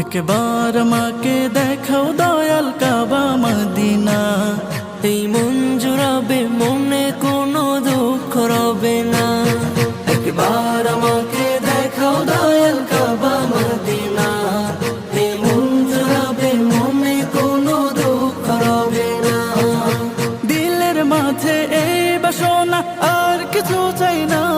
একবার মাকে দেখাও দয়াল কাবা মদিনা। এই মন জুড়াবে, মনে কোনো দুঃখ রবে না। একবার আমাকে দেখাও দয়াল কাবা মদিনা। এই মন জুড়াবে, মনে কোনো দুঃখ রবে না। দিলের মাঝে এই বাসনা আর কিছু চাই না।